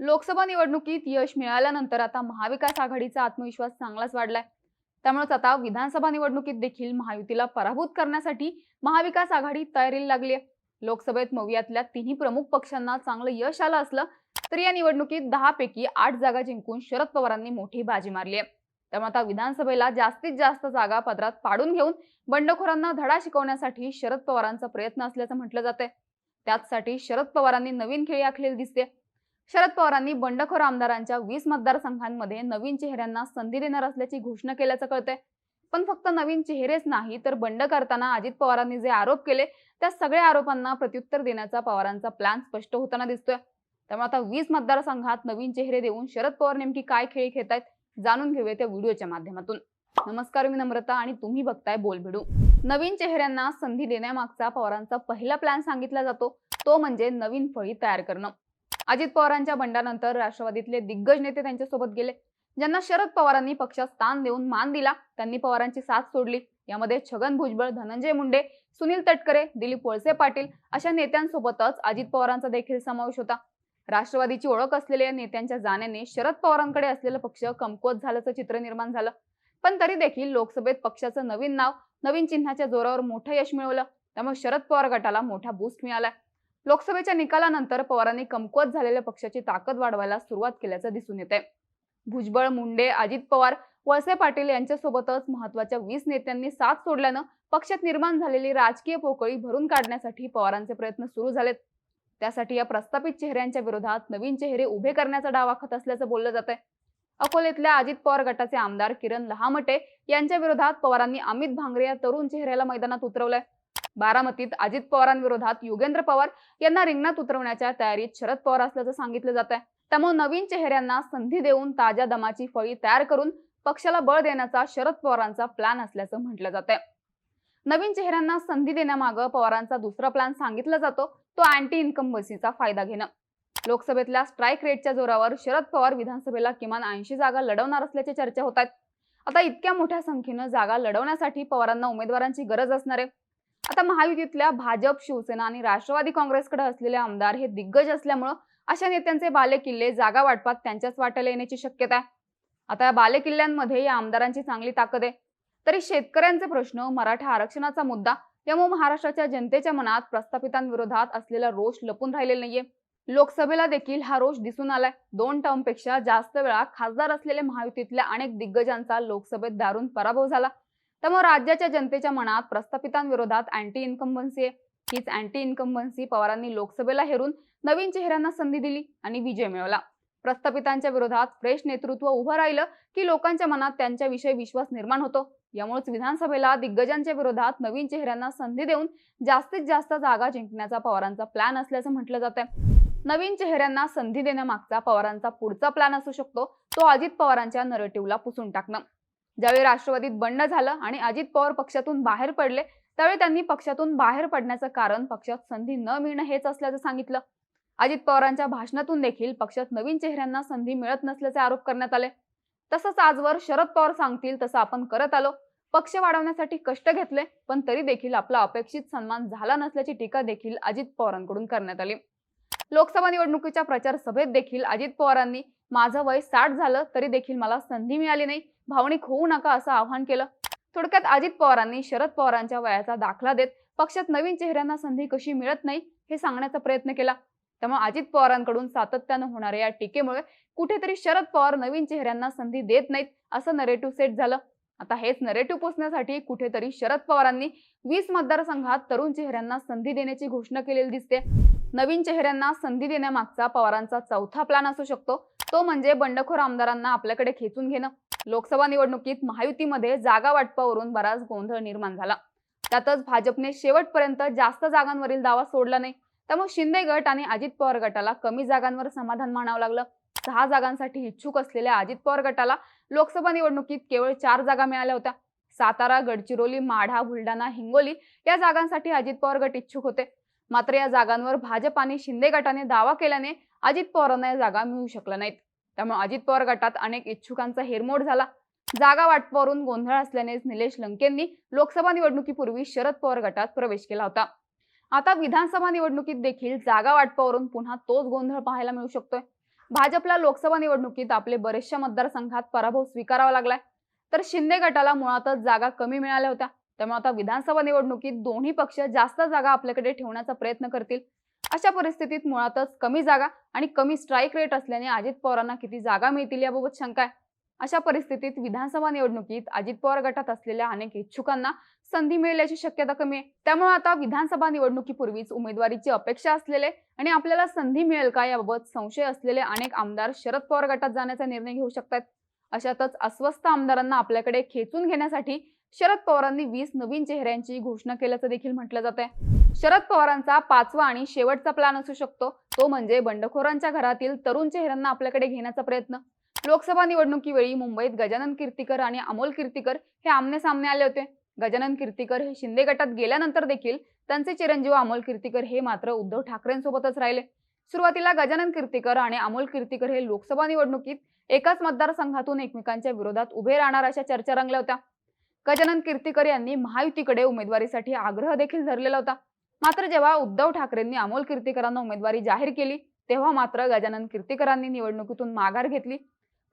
लोकसभा निवडणुकीत यश मिळाल्यानंतर आता महाविकास आघाडीचा आत्मविश्वास चांगलाच वाढलाय. त्यामुळेच आता विधानसभा निवडणुकीत देखील महायुतीला पराभूत करण्यासाठी महाविकास आघाडी तयारीला लागली आहे. लोकसभेत मवियातल्या तिन्ही प्रमुख पक्षांना चांगलं यश आलं असलं तरी या निवडणुकीत दहा पैकी आठ जागा जिंकून शरद पवारांनी मोठी बाजी मारली आहे. त्यामुळे आता विधानसभेला जास्तीत जास्त जागा पदरात पाडून घेऊन बंडखोरांना धडा शिकवण्यासाठी शरद पवारांचा प्रयत्न असल्याचं म्हटलं जातंय. त्याचसाठी शरद पवारांनी नवीन खेळी आखलेली दिसते. शरद पवारांनी बंडखोर आमदारांच्या वीस मतदारसंघांमध्ये नवीन चेहऱ्यांना संधी देणार असल्याची घोषणा केल्याचं कळतंय. पण फक्त नवीन चेहरेच नाही तर बंड करताना अजित पवारांनी जे आरोप केले त्या सगळ्या आरोपांना प्रत्युत्तर देण्याचा पवारांचा प्लॅन स्पष्ट होताना दिसतोय. त्यामुळे आता वीस मतदारसंघात नवीन चेहरे देऊन शरद पवार नेमकी काय खेळी खेळत आहेत जाणून घेऊया त्या व्हिडिओच्या माध्यमातून. नमस्कार मी नम्रता आणि तुम्ही बघताय बोलभिडू नवीन चेहऱ्यांना संधी देण्यामागचा पवारांचा पहिला प्लॅन सांगितला जातो तो म्हणजे नवीन फळी तयार करणं. अजित पवारांच्या बंडानंतर राष्ट्रवादीतले दिग्गज नेते त्यांच्यासोबत गेले. ज्यांना शरद पवारांनी पक्षात स्थान देऊन मान दिला त्यांनी पवारांची साथ सोडली. यामध्ये छगन भुजबळ धनंजय मुंडे सुनील तटकरे दिलीप वळसे पाटील अशा नेत्यांसोबतच अजित पवारांचा देखील समावेश होता. राष्ट्रवादीची ओळख असलेल्या नेत्यांच्या जाण्याने शरद पवारांकडे असलेलं पक्ष कमकुवत झाल्याचं चित्र निर्माण झालं. पण तरी देखील लोकसभेत पक्षाचं नवीन नाव नवीन चिन्हाच्या जोरावर मोठं यश मिळवलं. त्यामुळे शरद पवार गटाला मोठा बूस्ट मिळाला लोकसभेच्या निकालानंतर पवारांनी कमकुवत झालेल्या पक्षाची ताकद वाढवायला सुरुवात केल्याचं दिसून येते भुजबळ मुंडे अजित पवार वळसे पाटील यांच्यासोबतच महत्त्वाच्या वीस नेत्यांनी साथ सोडल्यानं पक्षात निर्माण झालेली राजकीय पोकळी भरून काढण्यासाठी पवारांचे प्रयत्न सुरू झालेत. त्यासाठी या प्रस्थापित चेहऱ्यांच्या विरोधात नवीन चेहरे उभे करण्याचा डाव आखत असल्याचं बोललं जात आहे अकोलेतल्या अजित पवार गटाचे आमदार किरण लहामटे यांच्या विरोधात पवारांनी अमित भांगरे या तरुण चेहऱ्याला मैदानात उतरवलंय. बारामतीत अजित पवारांविरोधात योगेंद्र पवार यांना रिंगणात उतरवण्याच्या तयारीत शरद पवार असल्याचं सांगितलं जात आहे त्यामुळे नवीन चेहऱ्यांना संधी देऊन ताज्या दमाची फळी तयार करून पक्षाला बळ देण्याचा शरद पवारांचा प्लॅन असल्याचं म्हटलं जात आहे नवीन चेहऱ्यांना संधी देण्यामागं पवारांचा दुसरा प्लॅन सांगितला जातो तो अँटी इन्कम्बन्सीचा फायदा घेणं. लोकसभेतल्या स्ट्राईक रेटच्या जोरावर शरद पवार विधानसभेला किमान ऐंशी जागा लढवणार असल्याची चर्चा होत आहेत. आता इतक्या मोठ्या संख्येनं जागा लढवण्यासाठी पवारांना उमेदवारांची गरज असणार आहे. आता महायुतीतल्या भाजप शिवसेना आणि राष्ट्रवादी काँग्रेसकडे असलेले आमदार हे दिग्गज असल्यामुळं अशा नेत्यांचे बालेकिल्ले जागा वाटपात त्यांच्याच वाट्याला येण्याची शक्यता आहे. आता या बालेकिल्ल्यांमध्ये या आमदारांची चांगली ताकद आहे. तरी शेतकऱ्यांचे प्रश्न मराठा आरक्षणाचा मुद्दा यामुळे महाराष्ट्राच्या जनतेच्या मनात प्रस्थापितांविरोधात असलेला रोष लपून राहिलेला नाहीये. लोकसभेला देखील हा रोष दिसून आलाय. दोन टर्मपेक्षा जास्त वेळा खासदार असलेल्या महायुतीतल्या अनेक दिग्गजांचा लोकसभेत दारून पराभव झाला. त्यामुळे राज्याच्या जनतेच्या मनात प्रस्थापितांविरोधात अँटी इन्कम्बन्सी आहे. हीच अँटी इन्कम्बन्सी पवारांनी लोकसभेला हेरून नवीन चेहऱ्यांना संधी दिली आणि विजय मिळवला. प्रस्थापितांच्या विरोधात फ्रेश नेतृत्व उभं राहिलं की लोकांच्या मनात त्यांच्याविषयी विश्वास निर्माण होतो. यामुळेच विधानसभेला दिग्गजांच्या विरोधात नवीन चेहऱ्यांना संधी देऊन जास्तीत जास्त जागा जिंकण्याचा पवारांचा प्लॅन असल्याचं म्हटलं जात आहे नवीन चेहऱ्यांना संधी देण्यामागचा पवारांचा पुढचा प्लॅन असू शकतो. तो अजित पवारांच्या नरेटिव्हला पुसून टाकणं. ज्यावेळी राष्ट्रवादीत बंड झालं आणि अजित पवार पक्षातून बाहेर पडले त्यावेळी त्यांनी पक्षातून बाहेर पडण्याचं कारण पक्षात संधी न मिळणं हेच असल्याचं सांगितलं. अजित पवारांच्या भाषणातून देखील पक्षात नवीन चेहऱ्यांना संधी मिळत नसल्याचे आरोप करण्यात आले. तसंच आजवर शरद पवार सांगतील तसं आपण करत आलो. पक्ष वाढवण्यासाठी कष्ट घेतले पण तरी देखील आपला अपेक्षित सन्मान झाला नसल्याची टीका देखील अजित पवारांकडून करण्यात आली. लोकसभा निवडणुकीच्या प्रचार सभेत देखील अजित पवारांनी माझं वय साठ झालं तरी देखील मला संधी मिळाली नाही. भावनिक होऊ नका असं आवाहन केलं. थोडक्यात अजित पवारांनी शरद पवारांच्या वयाचा दाखला देत पक्षात नवीन चेहऱ्यांना संधी कशी मिळत नाही हे सांगण्याचा प्रयत्न केला. त्यामुळे अजित पवारांकडून सातत्यानं होणाऱ्या या टीकेमुळे कुठेतरी शरद पवार नवीन चेहऱ्यांना संधी देत नाहीत असं नरेटिव्ह सेट झालं. आता हेच नरेटिव्ह पोचण्यासाठी कुठेतरी शरद पवारांनी वीस मतदारसंघात तरुण चेहऱ्यांना संधी देण्याची घोषणा केलेली दिसते. नवीन चेहऱ्यांना संधी देण्यामागचा पवारांचा चौथा प्लॅन असू शकतो. तो म्हणजे बंडखोर आमदारांना आपल्याकडे खेचून घेणं. लोकसभा निवडणुकीत महायुतीमध्ये जागा वाटपावरून बराच गोंधळ निर्माण झाला. त्यातच भाजपने शेवटपर्यंत जास्त जागांवरील दावा सोडला नाही. त्यामुळे शिंदे गट आणि अजित पवार गटाला कमी जागांवर समाधान मानावं लागलं. सहा जागांसाठी इच्छुक असलेल्या अजित पवार गटाला लोकसभा निवडणुकीत केवळ चार जागा मिळाल्या होत्या. सातारा गडचिरोली माढा बुलढाणा हिंगोली या जागांसाठी अजित पवार गट इच्छुक होते. मात्र या जागांवर भाजप आणि शिंदे गटाने दावा केल्याने अजित पवारांना या जागा मिळू शकल्या नाहीत. त्यामुळे अजित पवार गटात अनेक इच्छुकांचा हेरमोड झाला. जागा वाटपावरून गोंधळ असल्यानेच निलेश लंकेंनी लोकसभा निवडणुकीपूर्वी शरद पवार गटात प्रवेश केला होता. आता विधानसभा निवडणुकीत देखील जागा वाटपावरून पुन्हा तोच गोंधळ पाहायला मिळू शकतोय. भाजपला लोकसभा निवडणुकीत आपले बरेचशा मतदारसंघात पराभव स्वीकारावा लागलाय. तर शिंदे गटाला मुळातच जागा कमी मिळाल्या होत्या. त्यामुळे आता विधानसभा निवडणुकीत दोन्ही पक्ष जास्त जागा आपल्याकडे ठेवण्याचा प्रयत्न करतील. अशा परिस्थितीत मुळातच कमी जागा आणि कमी स्ट्राईक रेट असल्याने अजित पवारांना किती जागा मिळतील याबाबत शंका आहे. अशा परिस्थितीत विधानसभा निवडणुकीत अजित पवार गटात असलेल्या अनेक इच्छुकांना संधी मिळण्याची शक्यता कमी आहे. त्यामुळे आता विधानसभा निवडणुकीपूर्वीच उमेदवारीची अपेक्षा असलेले आणि आपल्याला संधी मिळेल का याबाबत संशय असलेले अनेक आमदार शरद पवार गटात जाण्याचा निर्णय घेऊ शकतात अशातच अस्वस्थ आमदारांना आपल्याकडे खेचून घेण्यासाठी शरद पवारांनी वीस नवीन चेहऱ्यांची घोषणा केल्याचं देखील म्हटलं जात आहे शरद पवारांचा पाचवा आणि शेवटचा प्लॅन असू शकतो. तो म्हणजे बंडखोरांच्या घरातील तरुण चेहऱ्यांना आपल्याकडे घेण्याचा प्रयत्न. लोकसभा निवडणुकीवेळी मुंबईत गजानन कीर्तीकर आणि अमोल कीर्तीकर हे आमने सामने आले होते. गजानन कीर्तीकर हे शिंदे गटात गेल्यानंतर देखील त्यांचे चिरंजीव अमोल कीर्तीकर हे मात्र उद्धव ठाकरेंसोबतच राहिले. सुरुवातीला गजानन कीर्तीकर आणि अमोल कीर्तीकर हे लोकसभा निवडणुकीत एकाच मतदारसंघातून एकमेकांच्या विरोधात उभे राहणार अशा चर्चा रंगल्या होत्या. गजानन कीर्तीकर यांनी महायुतीकडे उमेदवारीसाठी आग्रह देखील धरलेला होता. मात्र जेव्हा उद्धव ठाकरेंनी अमोल कीर्तीकरांना उमेदवारी जाहीर केली तेव्हा मात्र गजानन कीर्तीकरांनी निवडणुकीतून माघार घेतली.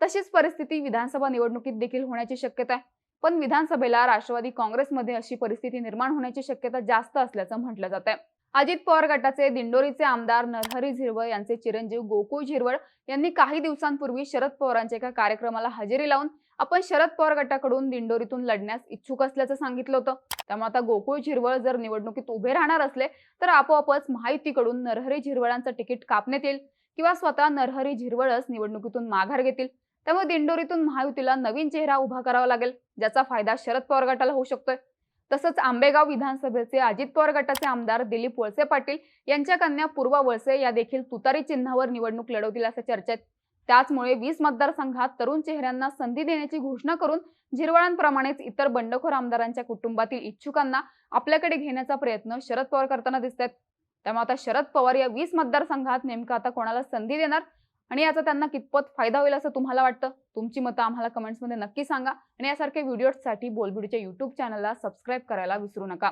तशीच परिस्थिती विधानसभा निवडणुकीत देखील होण्याची शक्यता आहे. पण विधानसभेला राष्ट्रवादी काँग्रेसमध्ये अशी परिस्थिती निर्माण होण्याची शक्यता जास्त असल्याचं म्हटलं जात आहे अजित पवार गटाचे दिंडोरीचे आमदार नरहरी झिरवळ यांचे चिरंजीव गोकुळ झिरवळ यांनी काही दिवसांपूर्वी शरद पवारांच्या एका कार्यक्रमाला हजेरी लावून आपण शरद पवार गटाकडून दिंडोरीतून लढण्यास इच्छुक असल्याचं सांगितलं होतं. त्यामुळे आता गोकुळ झिरवळ जर निवडणुकीत उभे राहणार असले तर आपोआपच महायुतीकडून नरहरी झिरवळांचं तिकीट कापण्यात येईल किंवा स्वतः नरहरी झिरवळच निवडणुकीतून माघार घेतील. त्यामुळे दिंडोरीतून महायुतीला नवीन चेहरा उभा करावा लागेल ज्याचा फायदा शरद पवार गटाला होऊ शकतोय. तसंच आंबेगाव विधानसभेचे अजित पवार गटाचे आमदार दिलीप वळसे पाटील यांच्या कन्या पूर्वा वळसे या देखील तुतारी चिन्हावर निवडणूक लढवतील अशा चर्चेत त्याचमुळे वीस मतदारसंघात तरुण चेहऱ्यांना संधी देण्याची घोषणा करून झिरवळांप्रमाणेच इतर बंडखोर आमदारांच्या कुटुंबातील इच्छुकांना आपल्याकडे घेण्याचा प्रयत्न शरद पवार करताना दिसत आहेत त्यामुळे आता शरद पवार या वीस मतदारसंघात नेमकं आता कोणाला संधी देणार आणि याचा त्यांना कितपत फायदा होईल असं तुम्हाला वाटतं? तुमची मतं आम्हाला कमेंट्समध्ये नक्की सांगा आणि यासारखे व्हिडिओजसाठी बोलबिडीच्या युट्यूब चॅनलला सबस्क्राईब करायला विसरू नका.